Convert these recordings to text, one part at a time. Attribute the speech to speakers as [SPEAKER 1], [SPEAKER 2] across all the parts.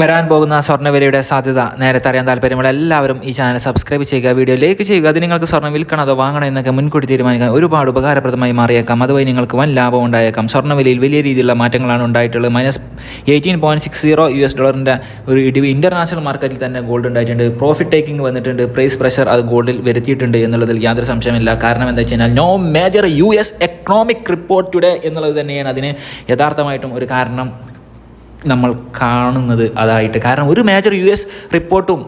[SPEAKER 1] വരാൻ പോകുന്ന സ്വർണവിലയുടെ സാധ്യത നേരത്തെ അറിയാൻ താല്പര്യമുള്ള എല്ലാവരും ഈ ചാനൽ സബ്സ്ക്രൈബ് ചെയ്യുക വീഡിയോ ലൈക്ക് ചെയ്യുക. അത് നിങ്ങൾക്ക് സ്വർണം വിൽക്കണം അതോ വാങ്ങണം എന്നൊക്കെ മുൻകൂട്ടി തീരുമാനിക്കാൻ ഒരുപാട് ഉപകാരപ്രദമായി മാറിയേക്കാം. അതുവഴി നിങ്ങൾക്ക് വൻ ലാഭം ഉണ്ടായേക്കാം. സ്വർണവിലയിൽ വലിയ രീതിയിലുള്ള മാറ്റങ്ങളാണ് ഉണ്ടായിട്ടുള്ളത്. Minus eighteen point six zero U S ഡോളറിന്റെ ഒരു ഇടിവ് ഇന്റർനാഷണൽ മാർക്കറ്റിൽ തന്നെ ഗോൾഡ് ഉണ്ടായിട്ടുണ്ട്. പ്രോഫിറ്റ് ടേക്കിംഗ് വന്നിട്ടുണ്ട്. പ്രൈസ് പ്രഷർ അത് ഗോൾഡിൽ വരുത്തിയിട്ടുണ്ട് എന്നുള്ളതിൽ യാതൊരു സംശയമില്ല കാരണം എന്താ വെച്ച് കഴിഞ്ഞാൽ no major U S economic report today എന്നുള്ളത് തന്നെയാണ് അതിന് യഥാർത്ഥമായിട്ടും ഒരു കാരണം. നമ്മൾ കാണുന്നത് അതായിട്ട്. കാരണം ഒരു മേജർ യു എസ് റിപ്പോർട്ടും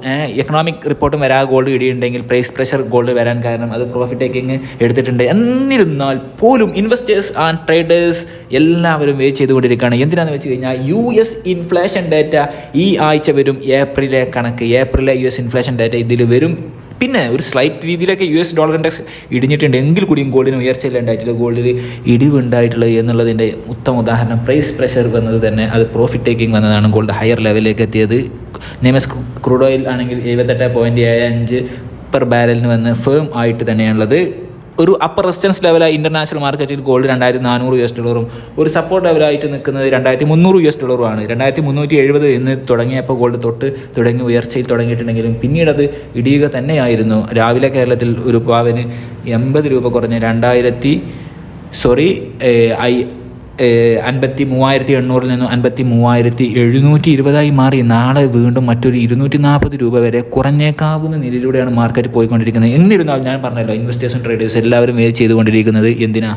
[SPEAKER 1] എക്കണോമിക് റിപ്പോർട്ടും വരാ ഗോൾഡ് ഇടിയുണ്ടെങ്കിൽ പ്രൈസ് പ്രഷർ ഗോൾഡ് വരാൻ കാരണം അത് പ്രോഫിറ്റ് ടേക്കിംഗ് എടുത്തിട്ടുണ്ട്. എന്നിരുന്നാൽ പോലും ഇൻവെസ്റ്റേഴ്സ് ആൻഡ് ട്രേഡേഴ്സ് എല്ലാവരും വെയിറ്റ് ചെയ്തുകൊണ്ടിരിക്കുകയാണ്. എന്തിനാണെന്ന് വെച്ച് കഴിഞ്ഞാൽ യു എസ് ഇൻഫ്ലേഷൻ ഡാറ്റ ഈ ആഴ്ച വരും ഏപ്രിലെ കണക്ക്. ഏപ്രിലെ യു എസ് ഇൻഫ്ലേഷൻ ഡാറ്റ ഇതിൽ വരും പിന്നെ ഒരു സ്ലൈറ്റ് രീതിയിലൊക്കെ യു എസ് ഡോളർ ഇൻഡെക്സ് ഇടിഞ്ഞിട്ടുണ്ട്. എങ്കിൽ കൂടിയും ഗോൾഡിന് ഉയർച്ചയില്ല ഉണ്ടായിട്ടുള്ള ഗോൾഡിൽ ഇടിവുണ്ടായിട്ടുള്ളത് എന്നുള്ളതിന്റെ ഉത്തമ ഉദാഹരണം പ്രൈസ് പ്രഷർ വന്നത് തന്നെ അത് പ്രോഫിറ്റ് ടേക്കിംഗ് വന്നതാണ്. ഗോൾഡ് ഹയർ ലെവലിലേക്ക് എത്തിയത്. നെമസ് ക്രൂഡ് ഓയിൽ ആണെങ്കിൽ എഴുപത്തെട്ട് പോയിന്റ് ഏഴ് അഞ്ച് പെർ ബാരലിന് വന്ന് ഫേം ആയിട്ട് തന്നെയാണുള്ളത്. ഒരു അപ്പർ റെസിസ്റ്റൻസ് ലെവലായി ഇന്റർനാഷണൽ മാർക്കറ്റിൽ ഗോൾഡ് രണ്ടായിരത്തി നാനൂറ് യു എസ് ഡോളറും ഒരു സപ്പോർട്ട് ലെവലായിട്ട് നിൽക്കുന്നത് രണ്ടായിരത്തി മുന്നൂറ് യു എസ് ഡോളറുമാണ് രണ്ടായിരത്തി മുന്നൂറ്റി എഴുപത് എന്ന് തുടങ്ങിയപ്പോൾ ഗോൾഡ് തൊട്ട് തുടങ്ങി ഉയർച്ചയിൽ തുടങ്ങിയിട്ടുണ്ടെങ്കിലും പിന്നീട് അത് ഇടിയുക തന്നെയായിരുന്നു. രാവിലെ കേരളത്തിൽ ഒരു പാവന് എൺപത് രൂപ കുറഞ്ഞ് രണ്ടായിരത്തി സോറി ഐ അൻപത്തി മൂവായിരത്തി എണ്ണൂറിൽ നിന്നും അൻപത്തി മൂവായിരത്തി എഴുന്നൂറ്റി ഇരുപതായി മാറി. നാളെ വീണ്ടും മറ്റൊരു ഇരുന്നൂറ്റി നാൽപ്പത് രൂപ വരെ കുറഞ്ഞേക്കാവുന്ന നിലയിലൂടെയാണ് മാർക്കറ്റ് പോയിക്കൊണ്ടിരിക്കുന്നത്. എന്നിരുന്നാൽ ഞാൻ പറഞ്ഞല്ലോ ഇൻവെസ്റ്റേഴ്സും ട്രേഡേഴ്സ് എല്ലാവരും വേറെ ചെയ്തുകൊണ്ടിരിക്കുന്നത് എന്തിനാ?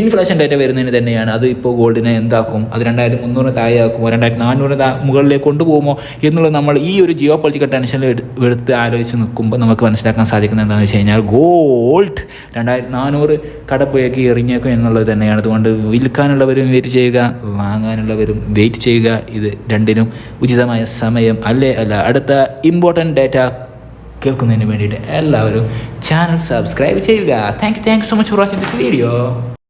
[SPEAKER 1] ഇൻഫ്ലേഷൻ ഡേറ്റ വരുന്നതിന് തന്നെയാണ് അത് ഇപ്പോൾ ഗോൾഡിനെ എന്താക്കും? അത് രണ്ടായിരത്തി മുന്നൂറ് താഴെയാക്കുമോ രണ്ടായിരത്തി നാനൂറ് മുകളിലേക്ക് കൊണ്ടുപോകുമോ എന്നുള്ളത് നമ്മൾ ഈ ഒരു ജിയോ പൊളിറ്റിക്കൽ ടെൻഷനിൽ എടുത്ത് ആലോചിച്ച് നിൽക്കുമ്പോൾ നമുക്ക് മനസ്സിലാക്കാൻ സാധിക്കുന്നത് എന്താണെന്ന് വെച്ച് കഴിഞ്ഞാൽ ഗോൾഡ് രണ്ടായിരത്തി നാനൂറ് കടപ്പുഴക്കി എറിഞ്ഞേക്കും എന്നുള്ളത് തന്നെയാണ്. അതുകൊണ്ട് വിൽക്കാനുള്ളവരും വെയിറ്റ് ചെയ്യുക വാങ്ങാനുള്ളവരും വെയിറ്റ് ചെയ്യുക. ഇത് രണ്ടിനും ഉചിതമായ സമയം അല്ലേ? അല്ല അടുത്ത ഇമ്പോർട്ടന്റ് ഡേറ്റ കേൾക്കുന്നതിന് വേണ്ടിയിട്ട് എല്ലാവരും ചാനൽ സബ്സ്ക്രൈബ് ചെയ്യുക. Thank you thank you so much for watching this video